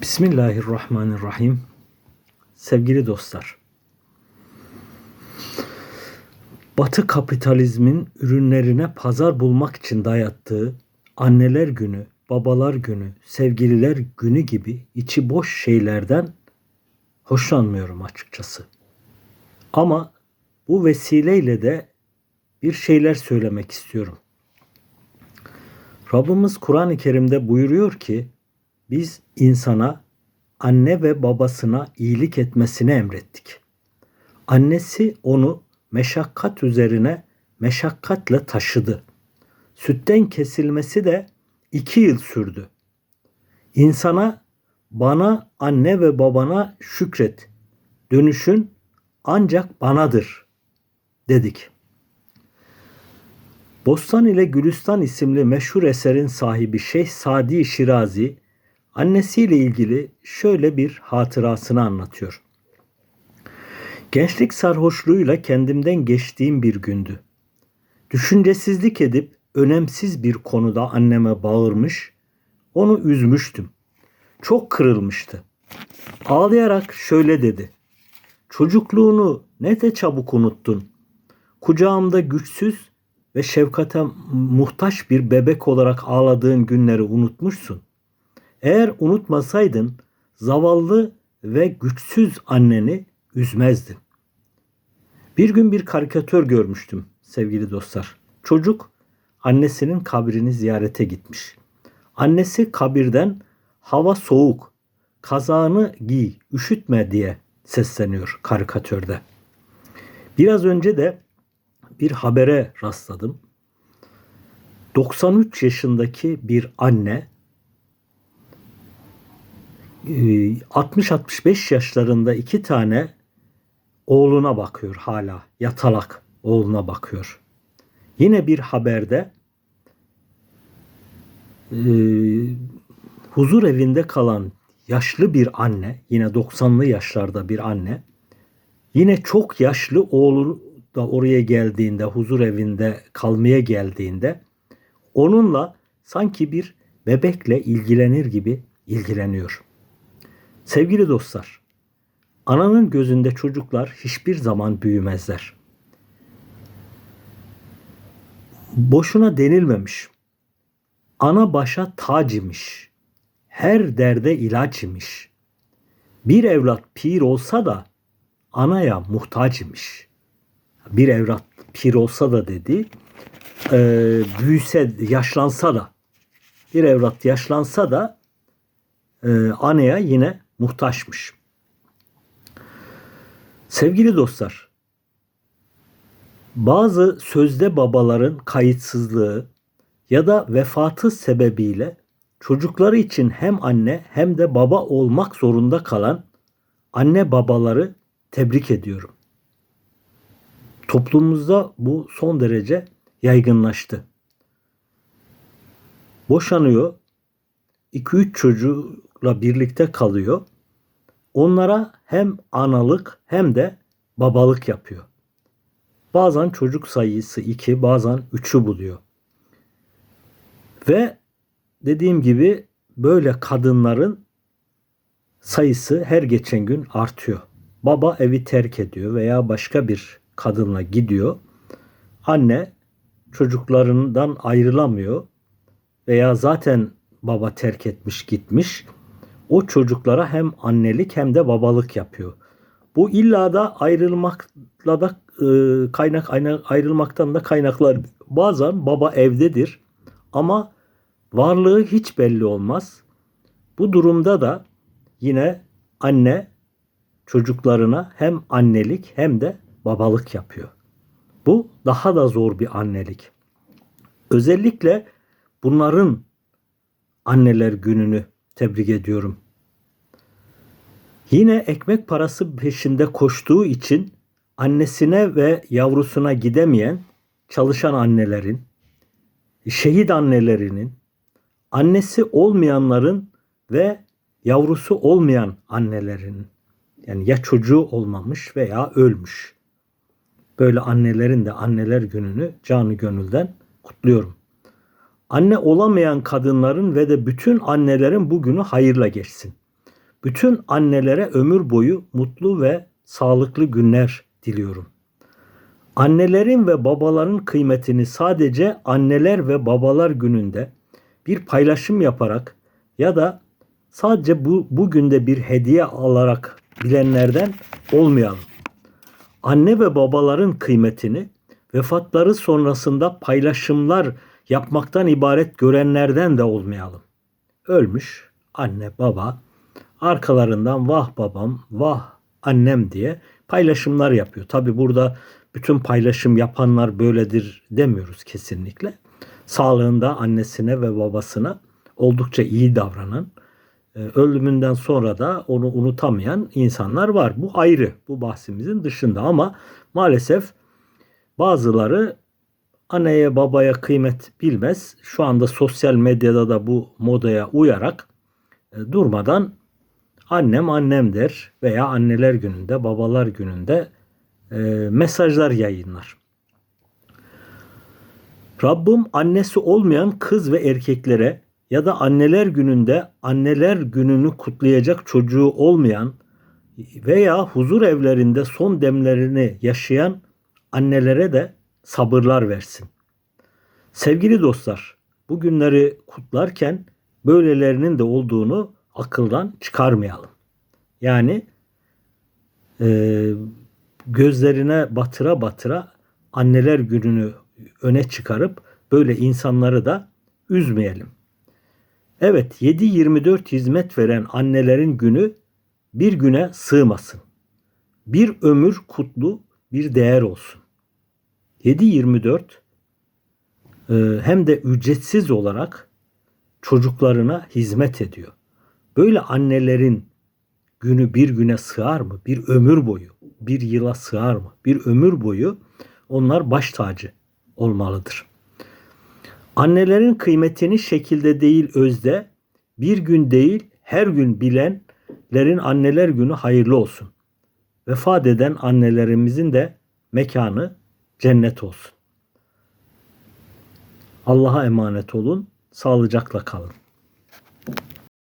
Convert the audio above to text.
Bismillahirrahmanirrahim. Sevgili dostlar. Batı kapitalizmin ürünlerine pazar bulmak için dayattığı anneler günü, babalar günü, sevgililer günü gibi içi boş şeylerden hoşlanmıyorum açıkçası. Ama bu vesileyle de bir şeyler söylemek istiyorum. Rabbimiz Kur'an-ı Kerim'de buyuruyor ki biz insana anne ve babasına iyilik etmesini emrettik. Annesi onu meşakkat üzerine meşakkatle taşıdı. Sütten kesilmesi de iki yıl sürdü. İnsana bana anne ve babana şükret. Dönüşün ancak banadır dedik. Bostan ile Gülistan isimli meşhur eserin sahibi Şeyh Sadi Şirazi annesiyle ilgili şöyle bir hatırasını anlatıyor. Gençlik sarhoşluğuyla kendimden geçtiğim bir gündü. Düşüncesizlik edip önemsiz bir konuda anneme bağırmış, onu üzmüştüm. Çok kırılmıştı. Ağlayarak şöyle dedi. Çocukluğunu ne de çabuk unuttun. Kucağımda güçsüz ve şefkate muhtaç bir bebek olarak ağladığın günleri unutmuşsun. Eğer unutmasaydın zavallı ve güçsüz anneni üzmezdin. Bir gün bir karikatür görmüştüm sevgili dostlar. Çocuk annesinin kabrini ziyarete gitmiş. Annesi kabirden hava soğuk, kazağını giy, üşütme diye sesleniyor karikatürde. Biraz önce de bir habere rastladım. 93 yaşındaki bir anne 60-65 yaşlarında iki tane oğluna bakıyor hala. Yatalak oğluna bakıyor. Yine bir haberde e, huzur evinde kalan yaşlı bir anne, yine 90'lı yaşlarda bir anne, yine çok yaşlı oğlu da oraya geldiğinde, huzur evinde kalmaya geldiğinde onunla sanki bir bebekle ilgilenir gibi ilgileniyor. Sevgili dostlar, ananın gözünde çocuklar hiçbir zaman büyümezler. Boşuna denilmemiş. Ana başa tac imiş. Her derde ilaç imiş. Bir evlat pir olsa da anaya muhtaç imiş. Bir evlat pir olsa da dedi, e, büyüse, yaşlansa da, bir evlat yaşlansa da e, anaya yine muhtaçmış. Sevgili dostlar, bazı sözde babaların kayıtsızlığı ya da vefatı sebebiyle çocukları için hem anne hem de baba olmak zorunda kalan anne babaları tebrik ediyorum. Toplumumuzda bu son derece yaygınlaştı. Boşanıyor, 2-3 çocukla birlikte kalıyor. Onlara hem analık hem de babalık yapıyor. Bazen çocuk sayısı 2, bazen 3'ü buluyor. Ve dediğim gibi böyle kadınların sayısı her geçen gün artıyor. Baba evi terk ediyor veya başka bir kadınla gidiyor. Anne çocuklarından ayrılamıyor veya zaten baba terk etmiş gitmiş. O çocuklara hem annelik hem de babalık yapıyor. Bu illa da ayrılmakla da e, kaynak ayrılmaktan da kaynaklar. Bazen baba evdedir ama varlığı hiç belli olmaz. Bu durumda da yine anne çocuklarına hem annelik hem de babalık yapıyor. Bu daha da zor bir annelik. Özellikle bunların anneler gününü tebrik ediyorum. Yine ekmek parası peşinde koştuğu için annesine ve yavrusuna gidemeyen çalışan annelerin, şehit annelerinin, annesi olmayanların ve yavrusu olmayan annelerin yani ya çocuğu olmamış veya ölmüş. Böyle annelerin de anneler gününü canı gönülden kutluyorum. Anne olamayan kadınların ve de bütün annelerin bugünü hayırla geçsin. Bütün annelere ömür boyu mutlu ve sağlıklı günler diliyorum. Annelerin ve babaların kıymetini sadece anneler ve babalar gününde bir paylaşım yaparak ya da sadece bu bugün de bir hediye alarak bilenlerden olmayalım. Anne ve babaların kıymetini vefatları sonrasında paylaşımlar yapmaktan ibaret görenlerden de olmayalım. Ölmüş anne baba arkalarından vah babam vah annem diye paylaşımlar yapıyor. Tabi burada bütün paylaşım yapanlar böyledir demiyoruz kesinlikle. Sağlığında annesine ve babasına oldukça iyi davranan, e, ölümünden sonra da onu unutamayan insanlar var. Bu ayrı, bu bahsimizin dışında ama maalesef bazıları anneye babaya kıymet bilmez. Şu anda sosyal medyada da bu modaya uyarak e, durmadan annem annem der veya anneler gününde, babalar gününde e, mesajlar yayınlar. Rabbim annesi olmayan kız ve erkeklere ya da anneler gününde anneler gününü kutlayacak çocuğu olmayan veya huzur evlerinde son demlerini yaşayan annelere de sabırlar versin. Sevgili dostlar, bu günleri kutlarken böylelerinin de olduğunu akıldan çıkarmayalım. Yani e, gözlerine batıra batıra anneler gününü öne çıkarıp böyle insanları da üzmeyelim. Evet 7-24 hizmet veren annelerin günü bir güne sığmasın. Bir ömür kutlu bir değer olsun. 7-24 e, hem de ücretsiz olarak çocuklarına hizmet ediyor. Böyle annelerin günü bir güne sığar mı? Bir ömür boyu, bir yıla sığar mı? Bir ömür boyu onlar baş tacı olmalıdır. Annelerin kıymetini şekilde değil özde, bir gün değil her gün bilenlerin anneler günü hayırlı olsun. Vefat eden annelerimizin de mekanı cennet olsun. Allah'a emanet olun, sağlıcakla kalın.